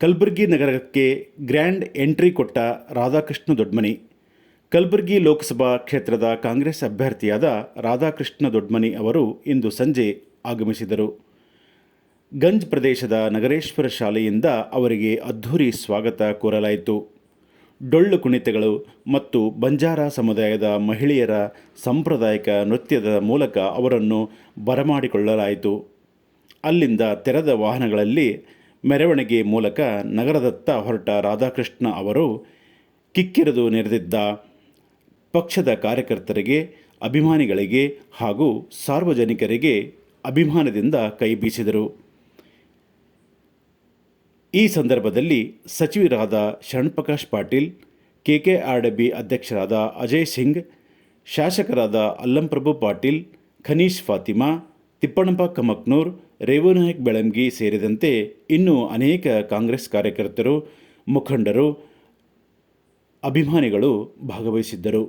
ಕಲಬುರಗಿ ನಗರಕ್ಕೆ grand entry ಕೊಟ್ಟ ರಾಧಾಕೃಷ್ಣ ದೊಡ್ಮನಿ, ಕಲಬುರಗಿ ಲೋಕಸಭಾ ಕ್ಷೇತ್ರದ ಕಾಂಗ್ರೆಸ್ ಅಭ್ಯರ್ಥಿಯಾದ ರಾಧಾಕೃಷ್ಣ ದೊಡ್ಮನಿ ಅವರು ಇಂದು ಸಂಜೆ ಆಗಮಿಸಿದರು. ಗಂಜ್ ಪ್ರದೇಶದ ನಗರೇಶ್ವರ ಶಾಲೆಯಿಂದ ಅವರಿಗೆ ಅದ್ಧೂರಿ ಸ್ವಾಗತ ಕೋರಲಾಯಿತು. ಡೊಳ್ಳು ಕುಣಿತಗಳು ಮತ್ತು ಬಂಜಾರ ಸಮುದಾಯದ ಮಹಿಳೆಯರ ಸಾಂಪ್ರದಾಯಿಕ ನೃತ್ಯದ ಮೂಲಕ ಅವರನ್ನು ಬರಮಾಡಿಕೊಳ್ಳಲಾಯಿತು. ಅಲ್ಲಿಂದ ತೆರೆದ ವಾಹನಗಳಲ್ಲಿ ಮೆರವಣಿಗೆ ಮೂಲಕ ನಗರದತ್ತ ಹೊರಟ ರಾಧಾಕೃಷ್ಣ ಅವರು ಕಿಕ್ಕಿರಿದು ನೆರೆದಿದ್ದ ಪಕ್ಷದ ಕಾರ್ಯಕರ್ತರಿಗೆ, ಅಭಿಮಾನಿಗಳಿಗೆ ಹಾಗೂ ಸಾರ್ವಜನಿಕರಿಗೆ ಅಭಿಮಾನದಿಂದ ಕೈ ಬೀಸಿದರು. ಈ ಸಂದರ್ಭದಲ್ಲಿ ಸಚಿವರಾದ ಶರಣಪ್ರಕಾಶ್ ಪಾಟೀಲ್ ಕೆಕೆಆರ್ಡಬಿ ಅಧ್ಯಕ್ಷರಾದ ಅಜಯ್ ಸಿಂಗ್, ಶಾಸಕರಾದ ಅಲ್ಲಂಪ್ರಭು ಪಾಟೀಲ್, ಖನೀಶ್ ಫಾತಿಮಾ ತಿಪ್ಪಣಪ್ಪ ಕಮಕ್ನೂರ್ ರೇವುನಾಯಕ್ ಬೆಳಂಗಿ ಸೇರಿದಂತೆ ಇನ್ನೂ ಅನೇಕ ಕಾಂಗ್ರೆಸ್ ಕಾರ್ಯಕರ್ತರು ಮುಖಂಡರು ಅಭಿಮಾನಿಗಳು ಭಾಗವಹಿಸಿದ್ದರು.